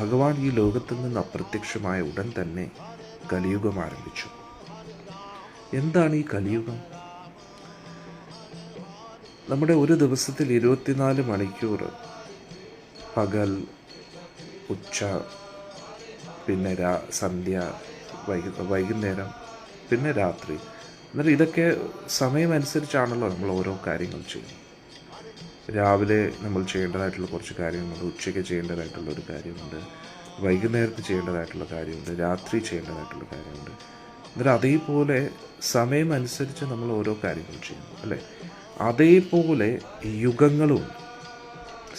ഭഗവാൻ ഈ ലോകത്തിൽ നിന്ന് അപ്രത്യക്ഷമായ ഉടൻ തന്നെ കലിയുഗം ആരംഭിച്ചു. എന്താണ് ഈ കലിയുഗം? നമ്മുടെ ഒരു ദിവസത്തിൽ ഇരുപത്തിനാല് മണിക്കൂർ പകൽ ഉച്ച പിന്നെ രാ സന്ധ്യ വൈകു വൈകുന്നേരം പിന്നെ രാത്രി. എന്നിട്ട് ഇതൊക്കെ സമയമനുസരിച്ചാണല്ലോ നമ്മൾ ഓരോ കാര്യങ്ങൾ ചെയ്യുന്നത്. രാവിലെ നമ്മൾ ചെയ്യേണ്ടതായിട്ടുള്ള കുറച്ച് കാര്യങ്ങളുണ്ട് ഉച്ചയ്ക്ക് ചെയ്യേണ്ടതായിട്ടുള്ള ഒരു കാര്യമുണ്ട് വൈകുന്നേരത്ത് ചെയ്യേണ്ടതായിട്ടുള്ള കാര്യമുണ്ട് രാത്രി ചെയ്യേണ്ടതായിട്ടുള്ള കാര്യമുണ്ട്. എന്നിട്ട് അതേപോലെ സമയമനുസരിച്ച് നമ്മൾ ഓരോ കാര്യങ്ങൾ ചെയ്യുന്നു അല്ലേ? അതേപോലെ യുഗങ്ങളും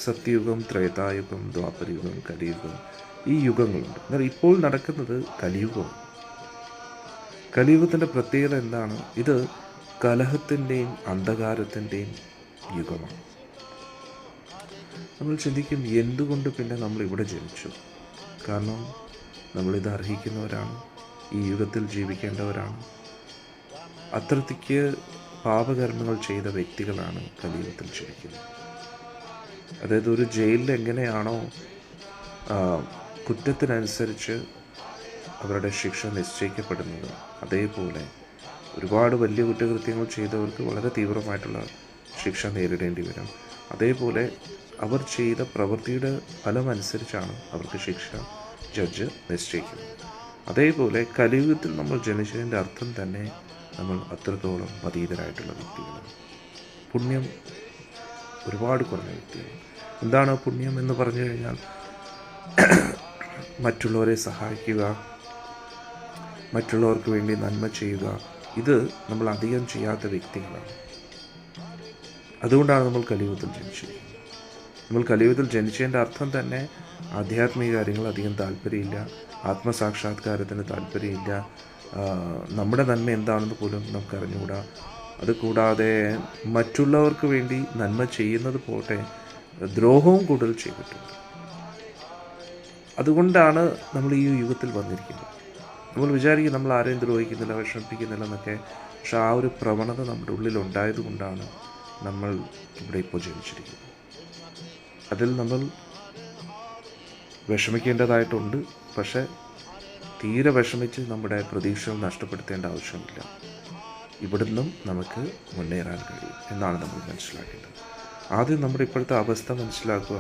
സത്യയുഗം ത്രേതായുഗം ദ്വാപരയുഗം കലിയുഗം ഈ യുഗങ്ങളുണ്ട്. എന്നാൽ ഇപ്പോൾ നടക്കുന്നത് കലിയുഗമാണ്. കലിയുഗത്തിന്റെ പ്രത്യേകത എന്താണ്? ഇത് കലഹത്തിന്റെയും അന്ധകാരത്തിന്റെയും യുഗമാണ് നമ്മൾ ചിന്തിക്കും എന്തുകൊണ്ട് പിന്നെ നമ്മൾ ഇവിടെ ജനിച്ചു? കാരണം നമ്മളിത് അർഹിക്കുന്നവരാണ് ഈ യുഗത്തിൽ ജീവിക്കേണ്ടവരാണ്. അത്രത്തിക്ക് പാപകർമ്മങ്ങൾ ചെയ്ത വ്യക്തികളാണ് കലിയുഗത്തിൽ ജീവിക്കുന്നത്. അതായത് ഒരു ജയിലിൽ എങ്ങനെയാണോ കുറ്റത്തിനനുസരിച്ച് അവരുടെ ശിക്ഷ നിശ്ചയിക്കപ്പെടുന്നത്. അതേപോലെ ഒരുപാട് വലിയ കുറ്റകൃത്യങ്ങൾ ചെയ്തവർക്ക് വളരെ തീവ്രമായിട്ടുള്ള ശിക്ഷ നേരിടേണ്ടി വരും. അതേപോലെ അവർ ചെയ്ത പ്രവൃത്തിയുടെ ഫലമനുസരിച്ചാണ് അവർക്ക് ശിക്ഷ ജഡ്ജ് നിശ്ചയിക്കുന്നത്. അതേപോലെ കലിയുഗത്തിൽ നമ്മൾ ജനിച്ചതിന്റെ അർത്ഥം തന്നെ നമ്മൾ അത്രത്തോളം അതീതരായിട്ടുള്ള വ്യക്തികളാണ്. പുണ്യം ഒരുപാട് കുറഞ്ഞ വ്യക്തിയാണ് എന്താണ് പുണ്യം എന്ന് പറഞ്ഞു കഴിഞ്ഞാൽ മറ്റുള്ളവരെ സഹായിക്കുക മറ്റുള്ളവർക്ക് വേണ്ടി നന്മ ചെയ്യുക ഇത് നമ്മൾ അധികം ചെയ്യാത്ത വ്യക്തികളാണ്. അതുകൊണ്ടാണ് നമ്മൾ കലിയുഗത്തിൽ ജനിച്ചത്. നമ്മൾ കലിയുഗത്തിൽ ജനിച്ചതിന്റെ അർത്ഥം തന്നെ ആധ്യാത്മിക കാര്യങ്ങൾ അധികം താല്പര്യമില്ല ആത്മസാക്ഷാത്കാരത്തിന് താല്പര്യമില്ല നമ്മുടെ നന്മ എന്താണെന്ന് പോലും നമുക്ക് അറിഞ്ഞുകൂടാ അത് കൂടാതെ മറ്റുള്ളവർക്ക് വേണ്ടി നന്മ ചെയ്യുന്നത് പോട്ടെ ദ്രോഹവും കൂടുതൽ ചെയ്തിട്ടുണ്ട്. അതുകൊണ്ടാണ് നമ്മൾ ഈ യുഗത്തിൽ വന്നിരിക്കുന്നത്. നമ്മൾ വിചാരിക്കും നമ്മൾ ആരെയും ദ്രോഹിക്കുന്നില്ല വിഷമിപ്പിക്കുന്നില്ല എന്നൊക്കെ പക്ഷെ ആ ഒരു പ്രവണത നമ്മുടെ ഉള്ളിൽ ഉണ്ടായത് കൊണ്ടാണ് നമ്മൾ ഇവിടെ ഇപ്പോൾ ജനിച്ചിരിക്കുന്നു അതിൽ നമ്മൾ വിഷമിക്കേണ്ടതായിട്ടുണ്ട്. പക്ഷേ തീരെ വിഷമിച്ച് നമ്മുടെ പ്രതീക്ഷകൾ നഷ്ടപ്പെടുത്തേണ്ട ആവശ്യമില്ല. ഇവിടുന്നും നമുക്ക് മുന്നേറാൻ കഴിയും എന്നാണ് നമ്മൾ മനസ്സിലാക്കേണ്ടത്. ആദ്യം നമ്മുടെ ഇപ്പോഴത്തെ അവസ്ഥ മനസ്സിലാക്കുക.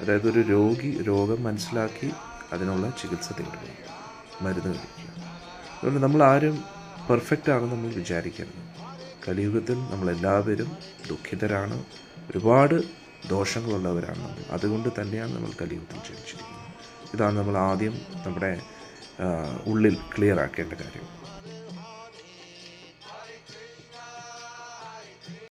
അതായത് ഒരു രോഗി രോഗം മനസ്സിലാക്കി അതിനുള്ള ചികിത്സ തേടുക. മരുന്ന് കഴിക്കുക. അതുകൊണ്ട് നമ്മൾ ആരും പെർഫെക്റ്റ് ആണെന്ന് നമ്മൾ വിചാരിക്കരുത്. കലിയുഗത്തിൽ നമ്മളെല്ലാവരും ദുഃഖിതരാണ്. ഒരുപാട് ദോഷങ്ങളുള്ളവരാണ് നമ്മൾ. അതുകൊണ്ട് തന്നെയാണ് നമ്മൾ കലിയുഗത്തിൽ ജനിച്ചിരിക്കുന്നത്. ഇതാണ് നമ്മൾ ആദ്യം നമ്മുടെ ഉള്ളിൽ ക്ലിയർ ആക്കേണ്ട കാര്യം.